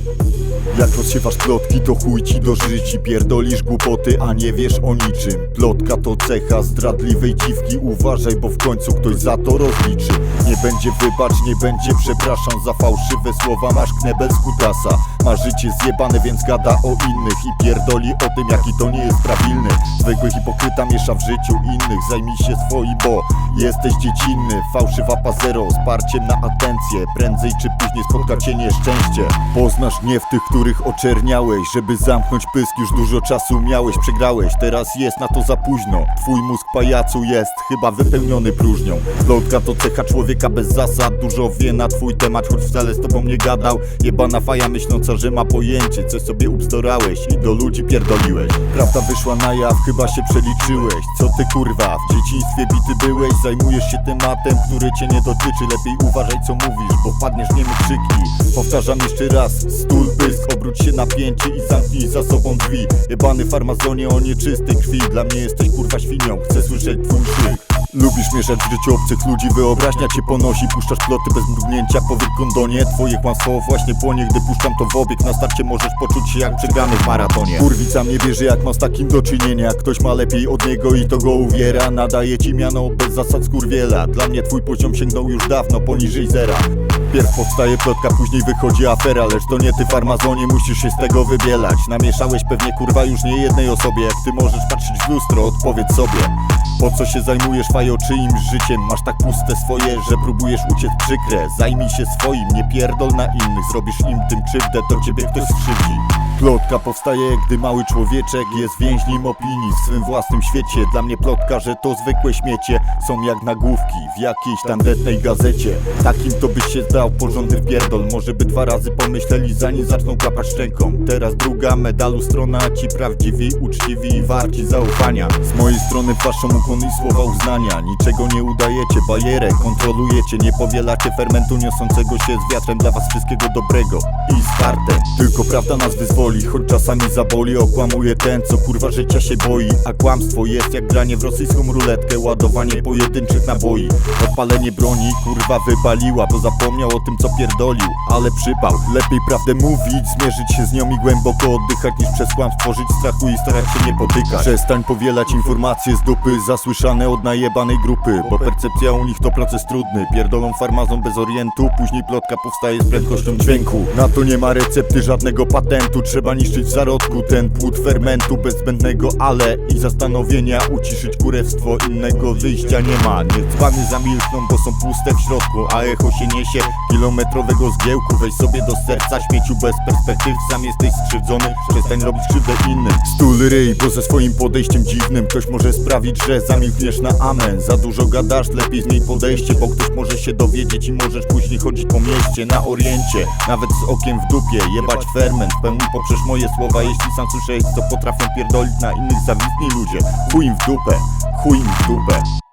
Thank you. Jak rozsiewasz plotki, to chuj ci do życi Pierdolisz głupoty, a nie wiesz o niczym. Plotka to cecha zdradliwej dziwki Uważaj, bo w końcu ktoś za to rozliczy. Nie będzie wybacz, nie będzie przepraszam Za fałszywe słowa masz knebel z kutasa. Ma życie zjebane, więc gada o innych I pierdoli o tym, jaki to nie jest prawilny. Zwykły hipokryta miesza w życiu innych Zajmij się swoim, bo jesteś dziecinny. Fałszywa pazero, z parciem na atencję Prędzej czy później spotka cię nieszczęście. Poznasz gniew tych, których oczerniałeś Żeby zamknąć pysk już dużo czasu miałeś Przegrałeś, teraz jest na to za późno. Twój mózg pajacu jest chyba wypełniony próżnią. Plotka to cecha człowieka bez zasad Dużo wie na twój temat, choć wcale z tobą nie gadał. Jebana faja myśląca, że ma pojęcie Co sobie ubzdorałeś i do ludzi pierdoliłeś. Prawda wyszła na jaw, chyba się przeliczyłeś. Co ty kurwa, w dzieciństwie bity byłeś? Zajmujesz się tematem, który cię nie dotyczy. Lepiej uważaj co mówisz, bo wpadniesz w niemy krzyki. Powtarzam jeszcze raz, stół pysk Obróć się na pięcie i zamknij za sobą drzwi. Jebany farmazonie o nieczystej krwi. Dla mnie jesteś kurwa świnią, chcę słyszeć twój krzyk Lubisz mieszać w życiu obcych ludzi, wyobraźnia cię ponosi Puszczasz ploty bez mrugnięcia po kondonie. Twoje kłamstwo właśnie płonie, gdy puszczam to w obieg. Na starcie możesz poczuć się jak przegrany w maratonie. Kurwica mnie bierze jak mam z takim do czynienia. Ktoś ma lepiej od niego i to go uwiera. Nadaje ci miano bez zasad skurwiela. Dla mnie twój poziom sięgnął już dawno poniżej zera. Pierw powstaje plotka, później wychodzi afera Lecz to nie ty farmazonie, musisz się z tego wybielać. Namieszałeś pewnie kurwa już nie jednej osobie. Jak ty możesz patrzeć w lustro, odpowiedz sobie po co się zajmujesz fajo czyimś życiem? Masz tak puste swoje, że próbujesz uciec przykre Zajmij się swoim, nie pierdol na innych Zrobisz im tym krzywdę, to ciebie ktoś skrzywdzi Plotka powstaje, gdy mały człowieczek jest więźniem opinii. W swym własnym świecie Dla mnie plotka, że to zwykłe śmiecie Są jak nagłówki w jakiejś tandetnej gazecie. Takim to byś się zdał porządny wpierdol Może by dwa razy pomyśleli zanim zaczną klapać szczęką. Teraz druga medalu strona, ci prawdziwi, uczciwi i warci zaufania. Z mojej strony waszą ukłon i słowa uznania. Niczego nie udajecie, bajerę kontrolujecie. Nie powielacie fermentu niosącego się z wiatrem Dla was wszystkiego dobrego i z fartem Tylko prawda nas wyzwoli, choć czasami zaboli. Okłamuje ten, co kurwa życia się boi. A kłamstwo jest jak granie w rosyjską ruletkę Ładowanie pojedynczych naboi. Odpalenie broni, kurwa wypaliła Bo zapomniał o tym, co pierdolił. Ale przypał, lepiej prawdę mówić Zmierzyć się z nią i głęboko oddychać Niż przez kłamstwo żyć strachu i starać się nie potykać. Przestań powielać informacje z dupy Zasłyszane od najebanej grupy Bo percepcja u nich to proces trudny. Pierdolą farmazon bez orientu Później plotka powstaje z prędkością dźwięku. Na to nie ma recepty, żadnego patentu Trzeba niszczyć w zarodku ten płód fermentu Bez zbędnego ale i zastanowienia Uciszyć kurewstwo, innego wyjścia nie ma. Niech dzbany zamilkną, bo są puste w środku A echo się niesie. Kilometrowego zgiełku Weź sobie do serca śmieciu bez perspektyw Sam jesteś skrzywdzony, przestań robić krzywdę innym. Stul ryj, bo ze swoim podejściem dziwnym Ktoś może sprawić, że zamilkniesz na amen. Za dużo gadasz, lepiej zmień podejście Bo ktoś może się dowiedzieć i możesz później chodzić po mieście Na oriencie, nawet z okiem w dupie Jebać ferment, w pełni poprzesz moje słowa Jeśli sam słyszałeś, co potrafią pierdolić na innych zawistni ludzie. Chuj im w dupę, chuj im w dupę